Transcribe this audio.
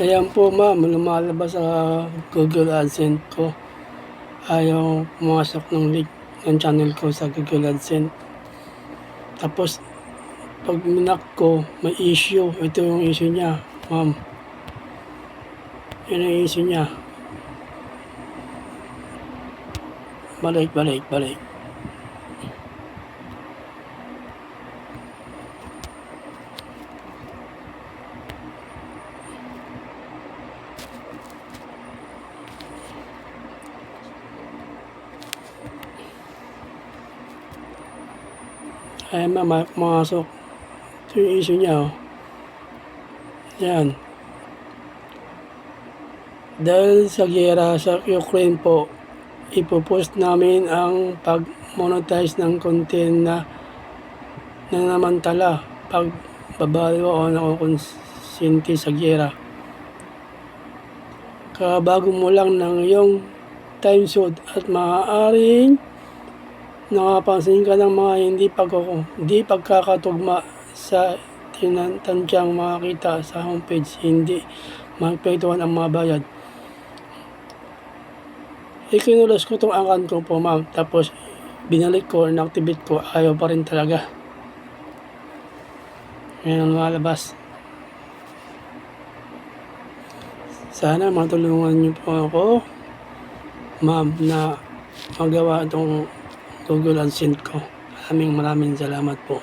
Ayan po ma'am, lumalabas sa Google AdSense ko. Ayaw pumasok ng link ng channel ko sa Google AdSense. Tapos, pag minak ko, may issue. Ito yung issue niya, ma'am. Yun ang issue niya. Balik, balik, balik. Ay, mama, pumasok. Ito yung issue niya, oh. Yan. Dahil sa gera sa Ukraine po, ipopost namin ang pag-monetize ng content na nanamantala pag babalo o nakukonsinti sa gera. Kabago mo lang ng iyong time zone at maaaring nakapansin ka ng mga hindi, pagkuku, hindi pagkakatugma sa tinantansyang makakita sa homepage, hindi maapektuhan ang mga bayad. Ikinulas ko itong account ko po ma'am, tapos binalik ko, inactivate ko, ayaw pa rin talaga. Ngayon ang lumalabas. Sana matulungan niyo po ako, ma'am, na magawa itong Google AdSense ko. Maraming maraming salamat po.